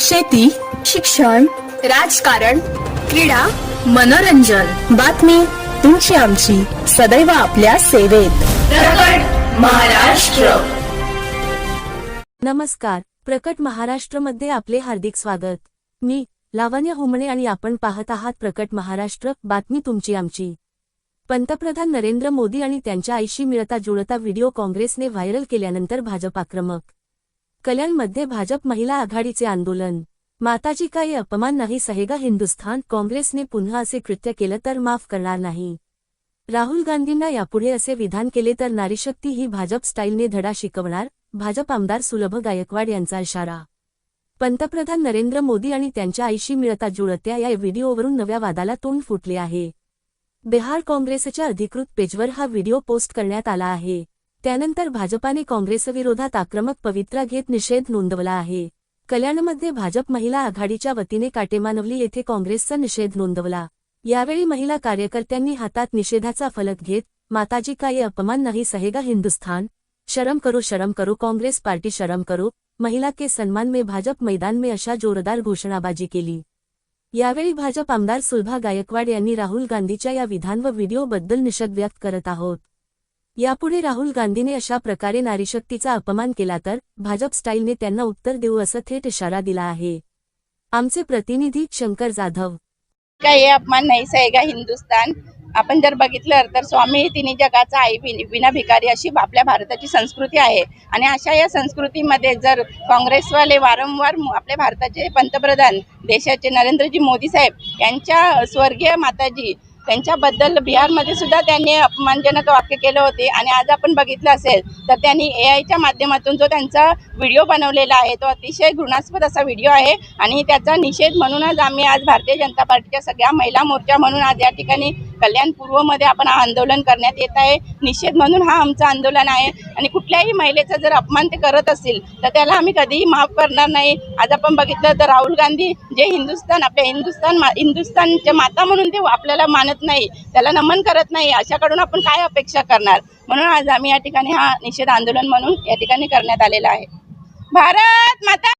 शेती शिक्षण राजकारण क्रीडा मनोरंजन. बातमी तुमची आमची. सदैव आपल्या सेवेत. महाराष्ट्र. नमस्कार. प्रकट महाराष्ट्रमध्ये आपले हार्दिक स्वागत. मी लावण्य हुमणे आणि आपण पाहत आहात प्रकट महाराष्ट्र. बातमी तुमची आमची. पंतप्रधान नरेंद्र मोदी आणि त्यांच्या आईशी मिळता जुळता व्हिडिओ काँग्रेसने व्हायरल केल्यानंतर भाजप आक्रमक कल्याणमध्ये भाजप महिला आघाडीचे आंदोलन. माताजी काही अपमान नाही सहेगा हिंदुस्थान काँग्रेसने पुन्हा असे कृत्य केलं तर माफ करणार नाही. राहुल गांधींना यापुढे असे विधान केले तर नारीशक्ती ही भाजप स्टाईलने धडा शिकवणार भाजप आमदार सुलभ गायकवाड यांचा इशारा. पंतप्रधान नरेंद्र मोदी आणि त्यांच्या आईशी मिळता जुळत्या या व्हिडिओवरून नव्या वादाला तोंड फुटले आहे. बिहार काँग्रेसच्या अधिकृत पेजवर हा व्हिडिओ पोस्ट करण्यात आला आहे. त्यानंतर भाजपाने काँग्रेसविरोधात आक्रमक पवित्रा घेत निषेध नोंदवला आहे. कल्याणमध्ये भाजप महिला आघाडीच्या वतीने काटेमानवली येथे काँग्रेसचा निषेध नोंदवला. यावेळी महिला कार्यकर्त्यांनी हातात निषेधाचा फलक घेत माताजी का ये अपमान नाही सहेगा हिंदुस्थान? शरम करो शरम करो काँग्रेस पार्टी शरम करो. महिला के सन्मान में भाजप मैदान में अशा जोरदार घोषणाबाजी केली. यावेळी भाजप आमदार सुलभा गायकवाड यांनी राहुल गांधीच्या या विधान व व्हिडिओबद्दल निषेध व्यक्त करत आहोत. यापुढे राहुल गांधीने अशा प्रकारे नारीशक्तीचा अपमान केला तर भाजप स्टाईलने त्यांना उत्तर देऊ असं थेट इशारा दिला आहे. आमचे प्रतिनिधी शंकर जाधव. काही अपमान नाही सहेगा हिंदुस्तान? आपण जर बघितलं तर स्वामी तिने जगाचा आई विना भिकारी अशी आपल्या भारताची संस्कृती आहे. आणि अशा या संस्कृतीमध्ये जर काँग्रेसवाले वारंवार आपल्या भारताचे पंतप्रधान देशाचे नरेंद्रजी मोदी साहेब यांच्या स्वर्गीय माताजी त्यांच्याबद्दल बिहारमध्ये सुद्धा त्यांनी अपमानजनक वाक्य केलं होते. आणि आज आपण बघितलं असेल तर त्यांनी ए आयच्या माध्यमातून जो त्यांचा व्हिडिओ बनवलेला आहे तो अतिशय घृणास्पद असा व्हिडिओ आहे. आणि त्याचा निषेध म्हणूनच आम्ही आज भारतीय जनता पार्टीच्या सगळ्या महिला मोर्चा म्हणून आज या ठिकाणी कल्याण पूर्वमध्ये आपण हा आंदोलन करण्यात येत आहे. निषेध म्हणून हा आमचं आंदोलन आहे. आणि कुठल्याही महिलेचा जर अपमान ते करत असतील तर त्याला आम्ही कधीही माफ करणार नाही. आज आपण बघितलं तर राहुल गांधी जे हिंदुस्थान आपल्या हिंदुस्थान मा- हिंदुस्थानच्या माता म्हणून ते आपल्याला मानत नाही. त्याला नमन करत नाही. अशाकडून आपण काय अपेक्षा करणार? म्हणून आज आम्ही या ठिकाणी हा निषेध आंदोलन म्हणून या ठिकाणी करण्यात आलेला आहे. भारत माता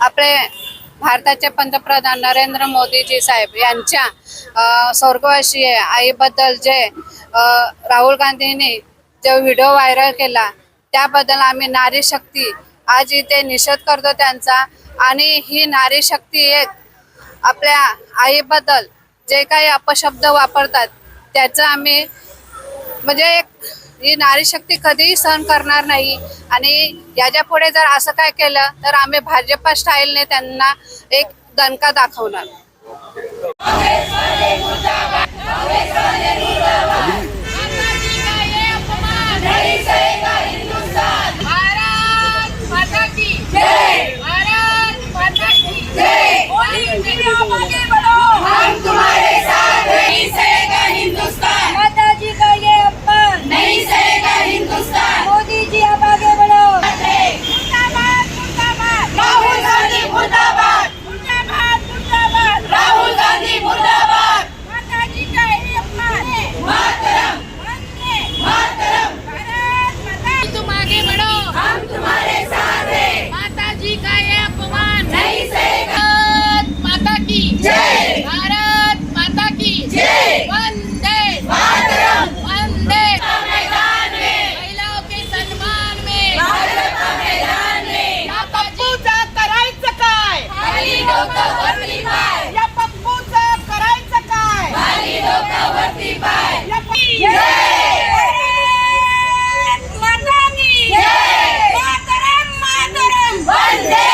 आपले भारताचे पंतप्रधान नरेंद्र मोदीजी साहेब यांच्या स्वर्गवासीय आईबद्दल जे राहुल गांधींनी जो व्हिडिओ व्हायरल केला त्याबद्दल आम्ही नारी शक्ती आज इथे निषेध करतो त्यांचा. आणि ही नारी शक्ती एक आपल्या आईबद्दल जे काही अपशब्द वापरतात त्याचं आम्ही म्हणजे एक ही नारी शक्ती कधीही सहन करणार नाही. आणि याच्यापुढे जर असं काय केलं तर आम्ही भाजपा स्टाईलने त्यांना एक दणका दाखवणार. मातरम मातरम वंदे